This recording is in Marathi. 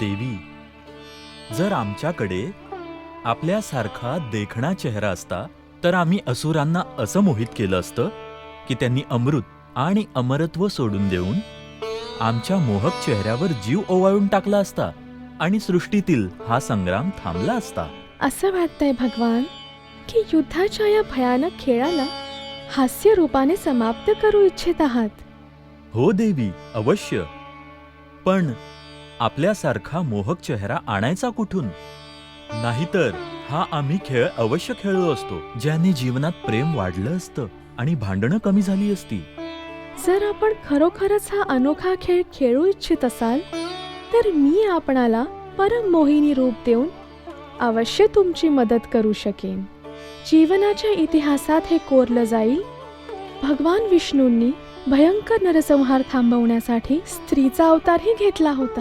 देवी जर आमच्याकडे आपल्यासारखा देखणा चेहरा असता तर आम्ही असुरांना असं मोहित केलं असतं की त्यांनी अमृत आणि अमरत्व सोडून देऊन आमच्या मोहक चेहऱ्यावर जीव ओवाळून टाकला असता आणि सृष्टीतील हा संग्राम थांबला असता. असं वाटतंय भगवान की युद्धाच्या या भयानक खेळाला हास्य रूपाने समाप्त करू इच्छित आहात. हो देवी अवश्य. पण आपल्यासारखा मोहक चेहरा आणायचा कुठून? नाहीतर हा आम्ही खेळ अवश्य खेळलो असतो ज्याने जीवनात प्रेम वाढलं असतं आणि भांडणं कमी झाली असती. जर आपण खरोखरच हा अनोखा खेळ खेळू इच्छित असाल तर मी आपणाला परम मोहिनी रूप देऊन अवश्य तुमची मदत करू शकेन. जीवनाच्या इतिहासात हे कोरलं जाईल. भगवान विष्णूंनी भयंकर नरसंहार थांबवण्यासाठी स्त्रीचा अवतारही घेतला होता.